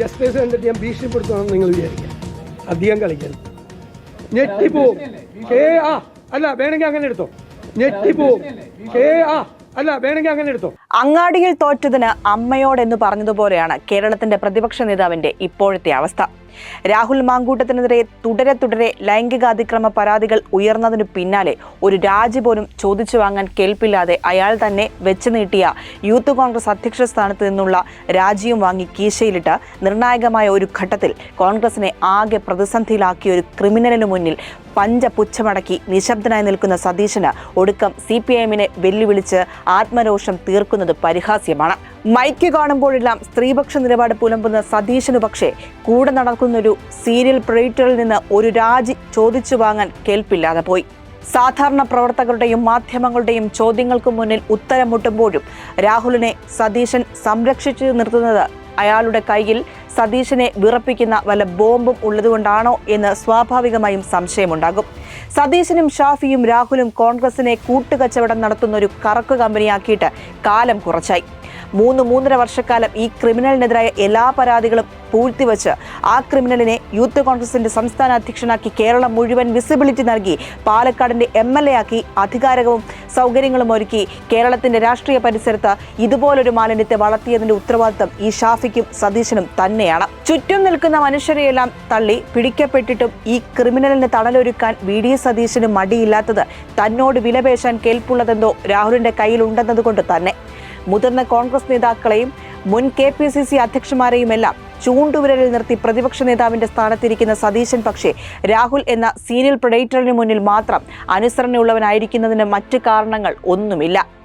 Justice കണ്ടിട്ട് ഞാൻ ഭീഷണിപ്പെടുത്തണമെന്ന് നിങ്ങൾ വിചാരിക്കുക. അധികം കളിക്കരുത്. ഞെട്ടിപ്പോവും ആ അല്ല വേണമെങ്കിൽ അങ്ങനെ എടുത്തോ. ഞെട്ടിപ്പോവും ആ അല്ല വേണമെങ്കിൽ അങ്ങനെ എടുത്തോ. അങ്ങാടിയിൽ തോറ്റതിന് അമ്മയോടെന്ന് പറഞ്ഞതുപോലെയാണ് കേരളത്തിന്റെ പ്രതിപക്ഷ നേതാവിന്റെ ഇപ്പോഴത്തെ അവസ്ഥ. രാഹുൽ മാങ്കൂട്ടത്തിനെതിരെ തുടരെ തുടരെ ലൈംഗികാതിക്രമ പരാതികൾ ഉയർന്നതിനു പിന്നാലെ ഒരു രാജി പോലും ചോദിച്ചു വാങ്ങാൻ കേൾപ്പില്ലാതെ അയാൾ തന്നെ വെച്ച് നീട്ടിയ യൂത്ത് കോൺഗ്രസ് അധ്യക്ഷ സ്ഥാനത്ത് നിന്നുള്ള രാജിയും വാങ്ങി കീശയിലിട്ട് നിർണായകമായ ഒരു ഘട്ടത്തിൽ കോൺഗ്രസിനെ ആകെ പ്രതിസന്ധിയിലാക്കിയ ഒരു ക്രിമിനലിനു മുന്നിൽ പഞ്ചപുച്ഛമടക്കി നിശബ്ദനായി നിൽക്കുന്ന സതീശന് ഒടുക്കം സി പി എമ്മിനെ വെല്ലുവിളിച്ച് ആത്മരോഷം തീർക്കുന്നത് പരിഹാസ്യമാണ്. മൈക്ക് കാണുമ്പോഴെല്ലാം സ്ത്രീപക്ഷ നിലപാട് പുലമ്പുന്ന സതീശനു പക്ഷേ കൂടെ നടക്കുന്നൊരു സീരിയൽ പ്രേറ്ററിൽ നിന്ന് ഒരു രാജി ചോദിച്ചു വാങ്ങാൻ കേൾപ്പില്ലാതെ പോയി. സാധാരണ പ്രവർത്തകരുടെയും മാധ്യമങ്ങളുടെയും ചോദ്യങ്ങൾക്ക് മുന്നിൽ ഉത്തരം മുട്ടുമ്പോഴും രാഹുലിനെ സതീശൻ സംരക്ഷിച്ചു നിർത്തുന്നത് അയാളുടെ കയ്യിൽ സതീശനെ വിറപ്പിക്കുന്ന വല്ല ബോംബും ഉള്ളതുകൊണ്ടാണോ എന്ന് സ്വാഭാവികമായും സംശയമുണ്ടാകും. സതീശനും ഷാഫിയും രാഹുലും കോൺഗ്രസിനെ കൂട്ടുകച്ചവടം നടത്തുന്ന ഒരു കറക്ക് കമ്പനിയാക്കിയിട്ട് കാലം കുറച്ചായി. മൂന്ന് മൂന്നര വർഷക്കാലം ഈ ക്രിമിനലിനെതിരായ എല്ലാ പരാതികളും പൂഴ്ത്തിവെച്ച് ആ ക്രിമിനലിനെ യൂത്ത് കോൺഗ്രസിന്റെ സംസ്ഥാന അധ്യക്ഷനാക്കി കേരളം മുഴുവൻ വിസിബിലിറ്റി നൽകി. പാലക്കാടിന്റെ എം എൽ എ ആക്കി അധികാരവും സൗകര്യങ്ങളും ഒരുക്കി. കേരളത്തിന്റെ രാഷ്ട്രീയ പരിസരത്ത് ഇതുപോലൊരു മാലിന്യത്തെ വളർത്തിയതിന്റെ ഉത്തരവാദിത്തം ഈ ഷാഫിക്കും സതീശനും തന്നെയാണ്. ചുറ്റും നിൽക്കുന്ന മനുഷ്യരെയെല്ലാം തള്ളി പിടിക്കപ്പെട്ടിട്ടും ഈ ക്രിമിനലിന് തണലൊരുക്കാൻ വി ഡി സതീശന് മടിയില്ലാത്തത് തന്നോട് വിലപേശാൻ കേൾപ്പുള്ളതെന്തോ രാഹുലിന്റെ കയ്യിലുണ്ടെന്നതുകൊണ്ട് തന്നെ. മുതിർന്ന കോൺഗ്രസ് നേതാക്കളെയും മുൻ കെ പി സി സി അധ്യക്ഷന്മാരെയുമെല്ലാം ചൂണ്ടുവിരലിൽ നിർത്തി പ്രതിപക്ഷ നേതാവിന്റെ സ്ഥാനത്തിരിക്കുന്ന സതീശൻ പക്ഷേ രാഹുൽ എന്ന സീരിയൽ പ്രൊഡേറ്ററിന് മുന്നിൽ മാത്രം അനുസരണയുള്ളവനായിരിക്കുന്നതിന് മറ്റ് കാരണങ്ങൾ ഒന്നുമില്ല.